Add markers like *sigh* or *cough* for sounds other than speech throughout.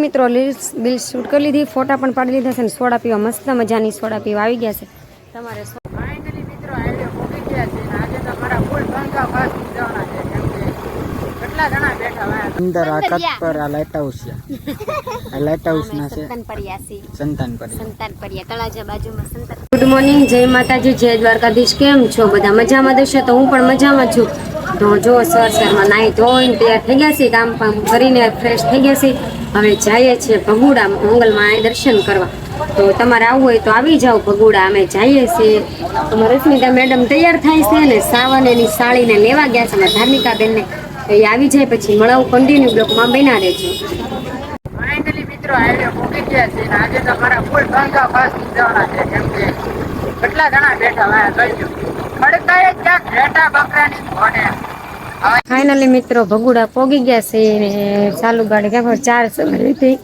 મિત્રો reels bill shoot કરી લીધી ફોટા પણ પાડી લીધા છે અને સોડા પીવા મસ્ત મજાની સોડા પીવા આવી ગયા છે. તમારે સો- ફાઇનલી મિત્રો હાઈવે પહોંચી ગયા છે અને આજે તો મારા ફૂલ ભંગા પાસ જવાના છે કેમ કે કેટલા જણા બેઠા હોય. અંદર આ કટ પર આ લાઇટ હાઉસ છે. આ લાઇટ હાઉસ ના છે. સંતાન પર્યાસી સંતાન પર સંતાન પર્યા તળાજા બાજુમાં સંતાન ગુડ મોર્નિંગ જય માતાજી જય દ્વારકાધીશ. કેમ છો બધા? મજામાં દેશો? તો હું પણ મજામાં છું. તો જો સર સરમાં નાહી ધોઈને તૈયાર થઈ ગયા છે કામ કામ કરીને ફ્રેશ થઈ ગયા છે. હવે જઈએ છીએ ભગુડા મંગલમાં દર્શન કરવા. તો તમારે આવવું હોય તો આવી જાઓ ભગુડા, અમે જઈએ છીએ. અમારે રશ્મિતા મેડમ તૈયાર થાય છે ને, સાવન એની સાળીને લેવા ગયા છે ને, ધાર્મિકાબેનને. તો એ આવી જાય પછી મળાવું કન્ટિન્યુ બ્લોકમાં બના રહેજો. છે કેટલા જણા બેઠા હોય બકરાની ફાઇનલી મિત્રો ભગુડા પોગી ગયા છે ને ચાલુ ગાડી ક્યાં ચાર સમય હતી.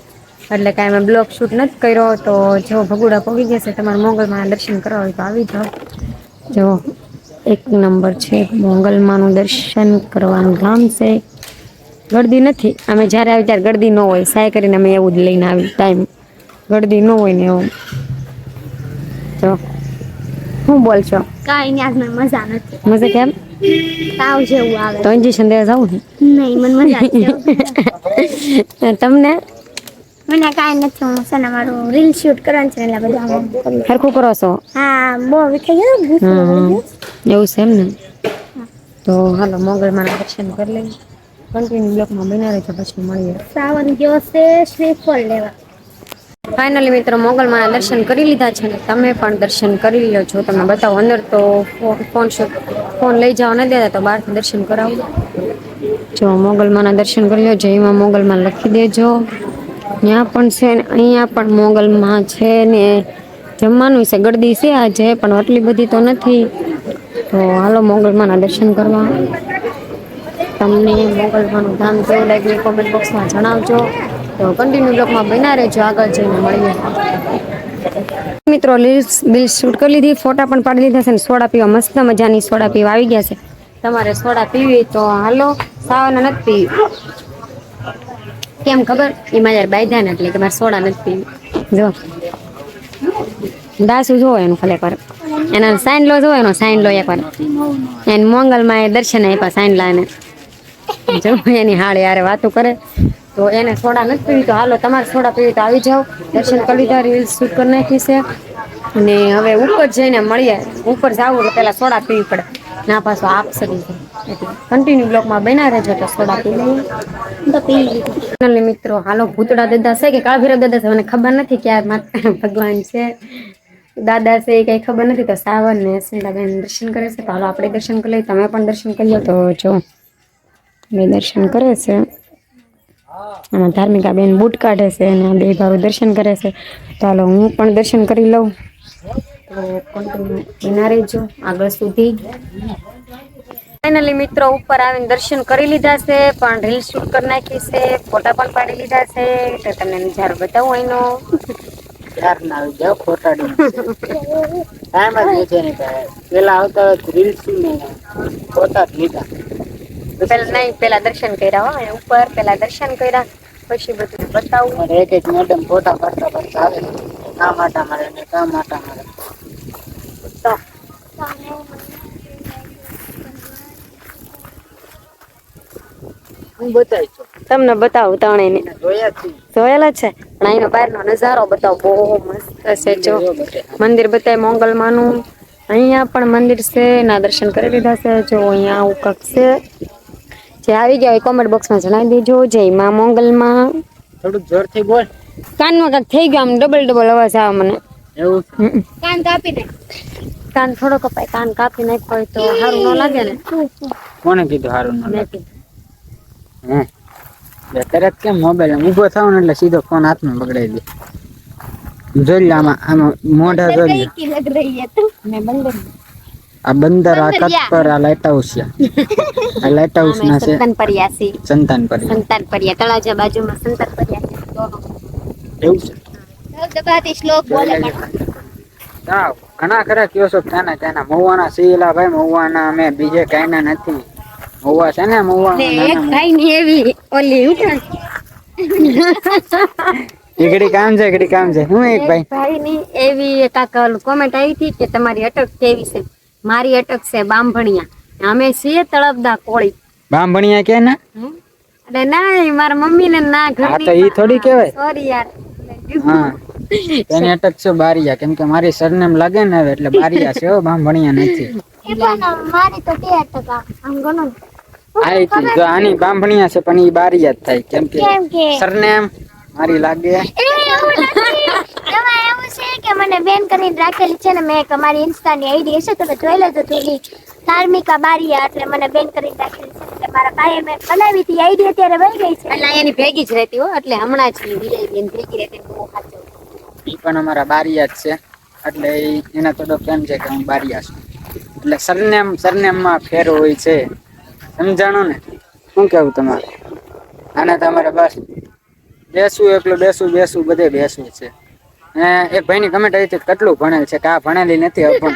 એટલે કાંઈ મેં બ્લોક શૂટ નથી કર્યો તો જો ભગુડા પોગી ગયા છે તમારે મોગલમાં દર્શન કરવા હોય તો આવી જાઓ. જો એક નંબર છે મોગલમાંનું દર્શન કરવાનું ગામ છે. ગળદી નથી. અમે જ્યારે આવી ત્યારે ગળદી ન હોય. સાય કરીને અમે એવું જ લઈને આવી ટાઈમ. ગળદી ન હોય ને એવું. જો. શું બોલશો? કાંઈ આજમાં મજા નથી. મજા કેમ? તાવ જેવું આવે. તો ઇન્જેક્શન દેવા ને નહીં મને મજા તમને? મને કાંઈ નથી હું છે ને મારું રીલ શૂટ કરવાનું છે એટલે બધું સરખું કરો છો? હા બહુ વિખાઈ ગયો. એવું છે એમ ને? તો હાલો મોગલમાના દર્શન કરી લઈએ. કન્ટિન્યુ બ્લોકમાં બના રહેજો પછી મળીએ. સાવન ગયો છે શ્રીફળ લેવા. ફાઇનલી મિત્રો, મોગલમાના દર્શન કરી લીધા છે ને તમે પણ દર્શન કરી લ્યો. છો તમે બતાવો અંદર તો ફોન ફોન લઈ જાઓ, નથી દેતા તો બહારથી દર્શન કરાવો. જો મોગલમાના દર્શન કરી લો જયમાં મોગલમાં લખી દેજો. ત્યાં પણ છે ને, અહીંયા પણ મોગલમાં છે ને, જમવાનું છે, ગરદી છે આજે, પણ આટલી બધી તો નથી. તો હાલો મોગલમાના દર્શન કરવા. તમને મોગલમાનું ધામ કેવું લાગ્યું કોમેન્ટ બોક્સમાં જણાવજો. તો કન્ટિન્યુ બ્લોકમાં બના રહેજો. આગળ જઈને મળીએ. મિત્રો લીલ્સ બિલ શૂટ કરી લીધી. ફોટા પણ પાડી લીધા છે સોડા પીવા મસ્ત મજાની સોડા પીવા આવી ગયા છે. તમારે સોડા પીવી તો હાલો, સાવાના નથી પીવી. કેમ ખબર? એ મારે બાયધા ને એટલે કે મારે સોડા નથી પીવી. જો. દાસુ જોવો એનું ખાલી એકવાર એના સાઈન લો, જોવો એનો સાઈન લો એકવાર એને મોંગલમાં એ દર્શન આપ્યા સાઈન લાને જો, એની હાળે યારે વાતો કરે. તો એને સોડા નથી પીવી તો હાલો તમારે સોડા પીવી તો આવી જાઓ. દર્શન કરી લીધા રીલ્સ શૂટ કરી નાખી છે. અને હવે ઉપર જઈને મળીએ. ઉપર જાવ તો પહેલા સોડા પીવી પડે. ના પાછો આપશે એટલે કન્ટિન્યુ બ્લોકમાં બના રહેજો તો સોડા પી લઈએ તો મિત્રો હાલો ભૂતડા દાદા છે કે કાળભીરવ દાદા છે? મને ખબર નથી ક્યાં ભગવાન છે. દાદા છે એ કઈ ખબર નથી. તો સાવન ને સ્મિતાબેન દર્શન કરે છે. તો હાલો આપણે દર્શન કરી લઈએ. તમે પણ દર્શન કરી લો. તો જો મેં દર્શન કરે છે. આમાં ધાર્મિકા બેન બૂટ કાઢે છે અને બે ભાવ દર્શન કરે છે. હાલો હું પણ દર્શન કરી લઉં. તો બના રહેજો આગળ સુધી. ફાઇનલી મિત્રો ઉપર આવીને દર્શન કરી લીધા છે, પણ રીલ શૂટ કરી નાખી છે, ફોટા પણ પાડી લીધા છે, તો તમને નજારો બતાવું એનો ચાર ના આવી જાવ ફોટાડી ટાઈમ જ નથી એની પાસે. પેલા આવતા રીલ ને ફોટા લીધા. પેલા નહીં પેલા દર્શન કર્યા હોય ઉપર પેલા દર્શન કર્યા પછી બધું બતાવું. મારે એક એક મેડમ ફોટા પાડતા પાડતા આવે કામ આટા મારે ને કામ આટા મારે તો. તમને બતાવું ત્રણેયને. ને જોયેલા છે? પણ અહીંનો બહારનો નજારો બતાવો. બહુ મસ્ત છે જો. મંદિર બતાય મોંગલમાનું. અહીંયા પણ મંદિર છે. એના દર્શન કરી લીધા છે. જો અહીંયા આવું કંઈક છે. જે આવી ગયા હોય કોમેન્ટ બોક્સમાં જણાવી દેજો. જય મા મોંગલમાં. થોડુંક જોરથી બોલ. કાનમાં કાંઈક થઈ ગયો આમ ડબલ ડબલ અવાજ આવે મને. એવું? કાન કાપી દે કાન થોડો કપાય કાન કાપી નાખ્યો હોય તો સારું ન લાગે ને. કોને કીધું સારું ન લાગે? કીધું. હે? બે તરત કેમ મોબાઈલ ઊભો થાવ ને એટલે સીધો ફોન હાથમાં પકડાઈ દે. જોઈ લે આમાં આમાં મોઢા જોઈ લે. આ બંદર આ કટ પર આ લાઇટ હાઉસ છે. *laughs* આ લાઇટ હાઉસ ના છે. સંતાન પર્યાસી સંતાન પર સંતાન પરિયા તળાજા બાજુમાં સંતાન પરિયા. એવું છે? દબાતી શ્લોક બોલે પણ. હા ઘણા ખરા કયો છો? ત્યાંના ત્યાંના. મહુવાના સીલા ભાઈ મહુવાના અમે. બીજે કાંઈના નથી. મહુવા છે ને મહુવા ને એક ભાઈ ની એવી ઓલી ઉઠણ એકડી કામ છે એકડી કામ છે. હું એક ભાઈ? ભાઈની એવી કાક કોમેન્ટ આવી હતી કે તમારી અટક કેવી છે? મારી અટક છે બામભણિયા અમે છીએ તળપદા કોળી. બાંભણિયા કે ના? એટલે ના મારા મમ્મી ને ના ઘર તો ઈ થોડી કહેવાય. સોરી યાર. હા. તેની અટક છે બારિયા કેમ કે મારી સરનેમ લાગે ને હવે એટલે બારિયા છે હો બાંભણિયા નથી. મારી તો તેર ટકા આમ ગણો આઈ જો આની બાંભણિયા છે પણ ઈ બારિયા જ થાય કેમ કે કેમ કે? સરનેમ મારી લાગે. એ એવું નથી. કે મને બેન કરીને રાખેલી છે ને મેં તમારી ઇન્સ્ટાની આઈડી હશે તમે જોઈ લેજો થોડી ધાર્મિકા બારીયા એટલે મને બેન કરીને રાખેલી છે એટલે મારા ભાઈએ મેં બનાવી હતી આઈડી અત્યારે વહી ગઈ છે. એટલે એની ભેગી જ રહેતી હો એટલે હમણાં જ વિજય બેન ભેગી રહેતી બહુ સાચું. ઈ પણ અમારા બારિયા જ છે એટલે એના થોડો કેમ છે કે હું બારિયા છું. એટલે સરનેમ સરનેમમાં ફેર હોય છે. સમજાણો ને? શું કેવું તમારે? આના તમારે બસ બેસવું એકલું બેસવું બેસવું બધે બેસવું છે. ને ભાઈ ની કમેન્ટ આવી હતી કેટલું ભણેલ છે કે આ ભણેલી નથી અભણ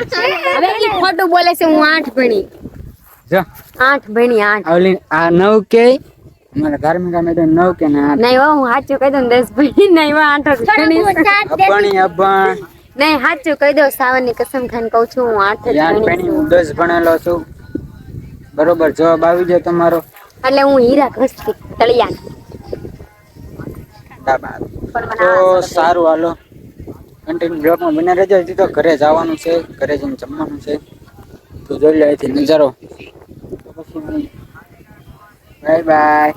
હવે એ ખોટું બોલે છે હું આઠ ભણી. જો. આઠ ભણી આઠ. ઓલી આ નવ કે? અમારા ધાર્મિકા મેડમ નવ કે ને આઠ? નહીં હો હું સાચું કહી દઉં દસ ભણી નહીં હો આઠ ભણી. અભણી અભણ. નહીં સાચું કહી દઉં સાવરની કસમ ખાઈને કહું છું હું આઠ ભણી હું દસ ભણેલો છું. બરોબર જવાબ આવી જાય તમારો. એટલે હું હીરા ઘસતી તળિયા તો સારું હાલો. કન્ટિન્યુ બ્લોકમાં બને રહેજો. હજી તો ઘરે જવાનું છે ઘરે જઈને જમવાનું છે. તો જોઈ લે અહીંથી નજારો. બાય બાય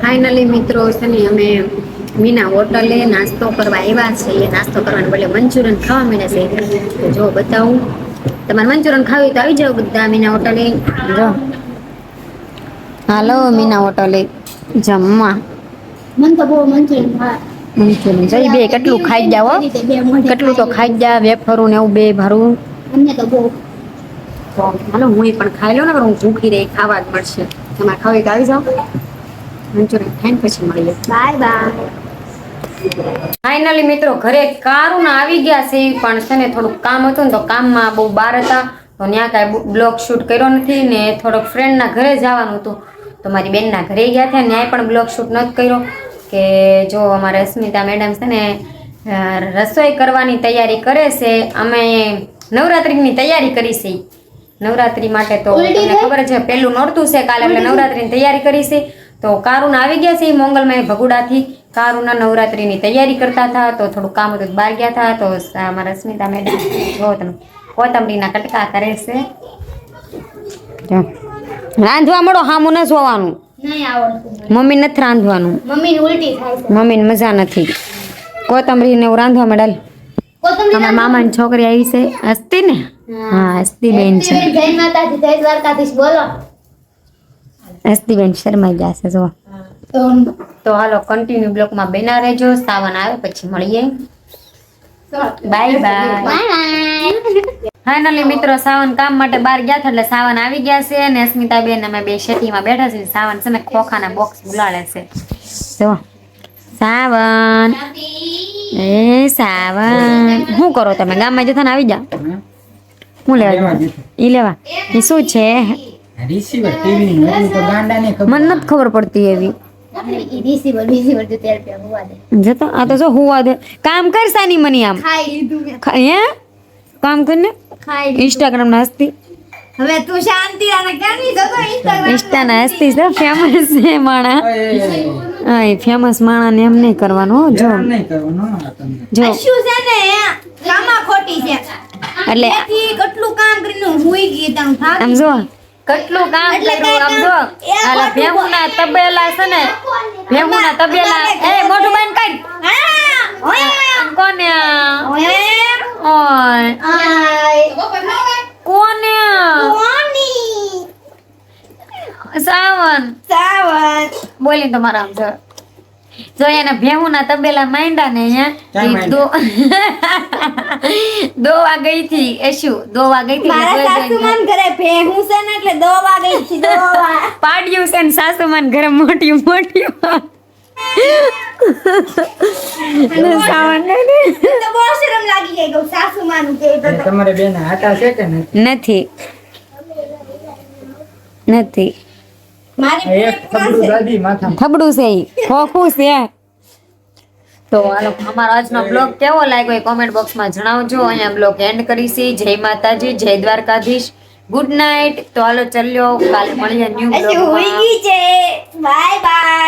ફાઇનલી મિત્રો છે ને અમે મીના હોટલે નાસ્તો કરવા આવ્યા છે નાસ્તો કરવાને બદલે મંચુરિયન ખાવા મીના છે. તો જો બતાવું. તમારે મંચુરિયન ખાવી તો આવી જાઓ બધા મીના હોટલે. જો. હાલો મીના હોટલે. જમવા. મને તો બહુ મંચુરિયન ભાવે. બે કેટલું ખાઈ જાવ કેટલું તો ખાઈ જા વેફરું ને એવું બે ભરું. અમને તો બહુ હાલો હું પણ ખાઈ લઉં ને પણ હું ભૂખી રહી ખાવા જ મળશે. તમારે ખાવી આવી જાઓ. મંચુરિયન ખાઈને પછી મળીએ. Bye bye. ફાઇનલી મિત્રો ઘરે કારું આવી ગયા છે પણ છે ને થોડુંક કામ હતું ને તો કામમાં બહુ બહાર હતા. તો ત્યાં કાંઈ બ્લોગ શૂટ કર્યો નથી ને થોડોક ફ્રેન્ડના ઘરે જવાનું હતું. તો મારી બેનના ઘરે ગયા હતા ન્યાય પણ બ્લોગ શૂટ નથી કર્યો. કે જો અમારે અસ્મિતા મેડમ છે ને રસોઈ કરવાની તૈયારી કરે છે અમે નવરાત્રિની તૈયારી કરી છે. નવરાત્રિ માટે તો તમને ખબર છે પહેલું નોરતું છે કાલે એટલે નવરાત્રીની તૈયારી કરી છે. તો કારુના આવી ગયા છે મોંગલમાં ભગુડાથી. કારુના નવરાત્રીની તૈયારી કરતા હતા તો થોડું કામ હતું બહાર ગયા હતા તો અમારા સ્મિતા મેડમ જો તમે કોથમરીના કટકા કરે છે. રાંધવા મળો હામું ન જોવાનું. નહીં આવડતું મમ્મી નથી રાંધવાનું. મમ્મીને ઉલટી થાય છે. મમ્મીને મજા નથી. કોથમરી ને એવું રાંધવા મેડલ અમારા મામા મામાની છોકરી આવી છે હસ્તી ને? હા. હસ્તી બેન છે. જય માતાજી જય દ્વારકાધીશ બોલો. હસ્તીબેન શર્માઈ ગયા છે જો તો તો હાલો કન્ટિન્યુ બ્લોકમાં બેના રહેજો. સાવન આવે પછી મળીએ. બાય બાય બાય ફાઇનલી મિત્રો સાવન કામ માટે બહાર ગયા હતા એટલે સાવન આવી ગયા છે અને અસ્મિતાબેન અમે બે શેટીમાં બેઠા છીએ. સાવન છે ને ખોખાના બોક્સ બોલાડે છે. જો સાવન. એ સાવન. શું કરો તમે? ગામમાં જતા ને આવી જાઓ. હું લેવા ઈ લેવા. એ શું છે? મને નથી ખબર પડતી એવી. જો જતો આ તો જો હુવા દે. કામ કર સાની મની આમ. ખાઈ લીધું હે? કામ કરીને ને ઇન્સ્ટાગ્રામ નાસ્તી હવે તું શાંતિ રાખ કેની જતો ઇન્સ્ટાગ્રામ ઇન્સ્ટા નાસ્તી છે ફેમસ છે માણા. હા એ ફેમસ માણા ને એમ નહીં કરવાનું જો. નહીં કરવાનું જો. શું છે ને કામા ખોટી છે. એટલે કેટલું કામ કરીને હુઈ ગઈ તાં થાકી આમ જો. કેટલું કામ એટલે કર્યું આમ જો. આલા ભેમુના તબેલા છે ને ભેમુના તબેલા. એ મોટું બેન કઈ હા ઓય કોને ઓય ઓય આય કોને કોની સાવન સાવન બોલી તમારા આમ જો. જો એના ભેહુના તબેલા માંડ્યા ને અહીંયા દો *laughs* દોવા ગઈ થી એ શું દોવા ગઈ થી મારા સાસુમાન ઘરે ભેહું છે ને એટલે દોવા ગઈ થી દોવા *laughs* પાડ્યું છે ને સાસુમાન ઘરે મોટ્યું મોટી વાત. ને. સાવન તો બહુ શરમ લાગી ગઈ ગૌ સાસુમાનું કે તો તો. તમારે બેન આટા છે કે નથી. નથી. થબડું છે. ખોખું છે. તો હાલો અમારો આજનો બ્લોગ કેવો લાગ્યો એ કોમેન્ટ બોક્સમાં જણાવજો. અહીંયા બ્લોગ એન્ડ કરીશી જય માતાજી જય દ્વારકાધીશ. ગુડ નાઇટ તો હાલો ચલ્યો. કાલે મળીએ ન્યુ બ્લોગ બાય બાય